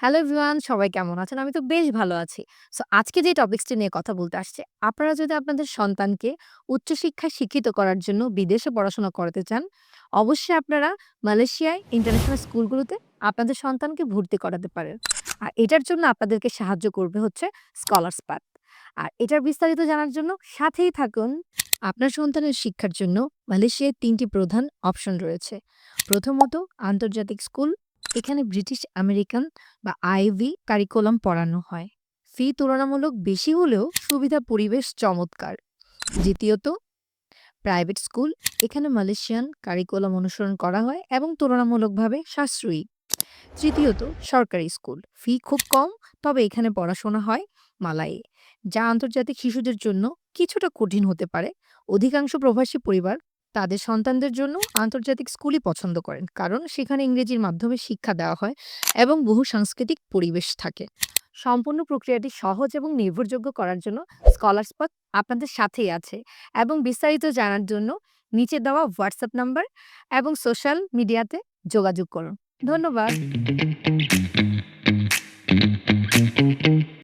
Hello everyone সবাই কেমন আছেন? আমি তো বেশ ভালো আছি। সো আজকে যে টপিক্সটি নিয়ে কথা বলতে আসছে আপনারা যদি আপনাদের সন্তানকে উচ্চশিক্ষায় শিক্ষিত করার জন্য বিদেশে পড়াশোনা করতে চান, অবশ্যই আপনারা মালয়েশিয়ায় ইন্টারন্যাশনাল স্কুলগুলোতে আপনাদের সন্তানকে ভর্তি করাতে পারেন। আর এটার জন্য আপনাদেরকে সাহায্য করবে হচ্ছে স্কলার্স পাথ। আর এটার বিস্তারিত জানার জন্য সাথেই থাকুন। আপনার সন্তানের শিক্ষার জন্য মালয়েশিয়ায় তিনটি প্রধান অপশন রয়েছে। প্রথমত আন্তর্জাতিক স্কুল। এখানে ব্রিটিশ আমেরিকান বা আইভি কারিকুলাম পড়ানো হয়। ফি তুলনামূলক বেশি হলেও সুবিধা পরিবেশ চমৎকার। দ্বিতীয়ত প্রাইভেট স্কুল। এখানে মালয়েশিয়ান কারিকুলাম অনুসরণ করা হয় এবং তুলনামূলকভাবে সাশ্রয়ী। তৃতীয়ত সরকারি স্কুল। ফি খুব কম, তবে এখানে পড়াশোনা হয় মালায়ে যা আন্তর্জাতিক শিশুদের জন্য কিছুটা কঠিন হতে পারে। অধিকাংশ প্রবাসী পরিবার তাদের সন্তানদের জন্য আন্তর্জাতিক স্কুলই পছন্দ করেন। কারণ সেখানে ইংরেজির মাধ্যমে শিক্ষা দেওয়া হয় এবং বহু সাংস্কৃতিক পরিবেশ থাকে। সম্পূর্ণ প্রক্রিয়াটি সহজ এবং নির্ভরযোগ্য করার জন্য স্কলার্স পাথ আপনাদের সাথেই আছে এবং বিস্তারিত জানার জন্য নিচে দেওয়া হোয়াটসঅ্যাপ নাম্বার এবং সোশ্যাল মিডিয়াতে যোগাযোগ করুন। ধন্যবাদ।